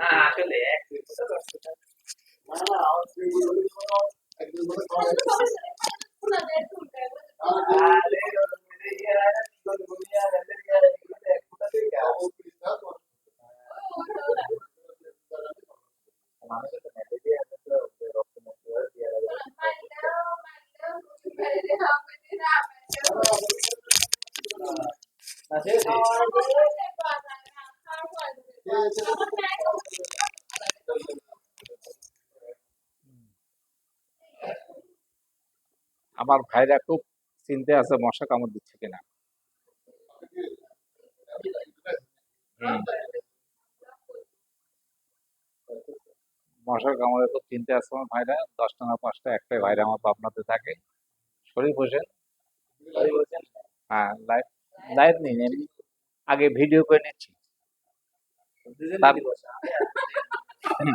কথা তো আমার ভাইরা খুব চিন্তে আছে মশা কামড় দিচ্ছে কিনা। মশার কামড়ে খুব চিন্তে আছে আমার ভাইরা। দশটা না পাঁচটা একটাই ভাইরা আমার পাবনাতে থাকে। শরীর হোসেন। হ্যাঁ লাইভ লাইভ নেই এমনি আগে ভিডিও করে নিচ্ছি তার- হুম।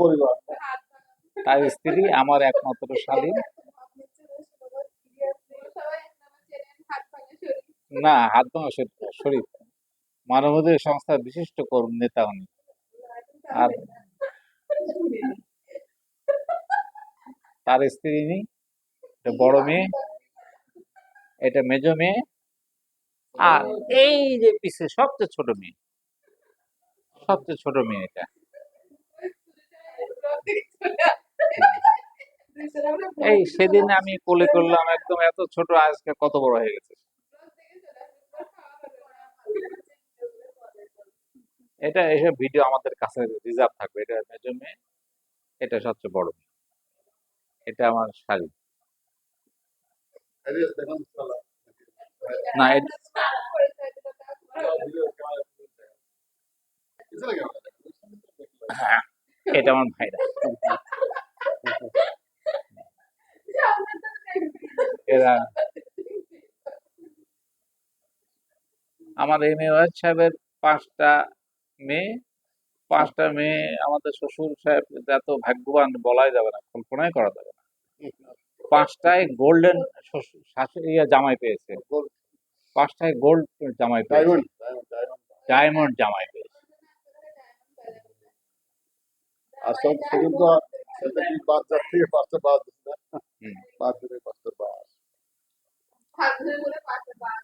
পরিবার। তার স্ত্রী আমার একমাত্র স্বাধীন না হাত ভাঙা শরীফ না, মানবাধিকার সংস্থার বিশিষ্ট কর্মী নেতা উনি। আর তার স্ত্রী এটা বড় মেয়ে এটা মেজ মেয়ে আর এই যে পিছে সবচেয়ে ছোট মেয়ে সবচেয়ে ছোট মেয়ে এটা। এই সেদিন আমি কোলে করলাম একদম এত ছোট, আজকে কত বড় হয়ে গেছে। এটা এসব ভিডিও আমাদের কাছে রিজার্ভ থাকবে, এটা মেজো মেয়ে এটা সবচেয়ে বড়। এটা আমার শাড়ি। না হ্যাঁ এটা আমার ভাইরা। এরা আমার এম এ ওয়াজ সাহেবের পাঁচটা মেয়ে পাঁচটা মেয়ে আমাদের শ্বশুর সাহেব এত ভাগ্যবান বলাই যাবে না কল্পনাই করা যাবে না। পাঁচটায় গোল্ডেন শাশুড়ি জামাই পেয়েছে। পাঁচটায় গোল্ড জামাই পেয়েছে। ডায়মন্ড জামাই পেয়েছে। আর সব সেদিন তো সেদিন বাদ যাচ্ছে পাঁচটা বাদ। দিচ্ছে না হুম। বাদ দিলে পাঁচটা বাদ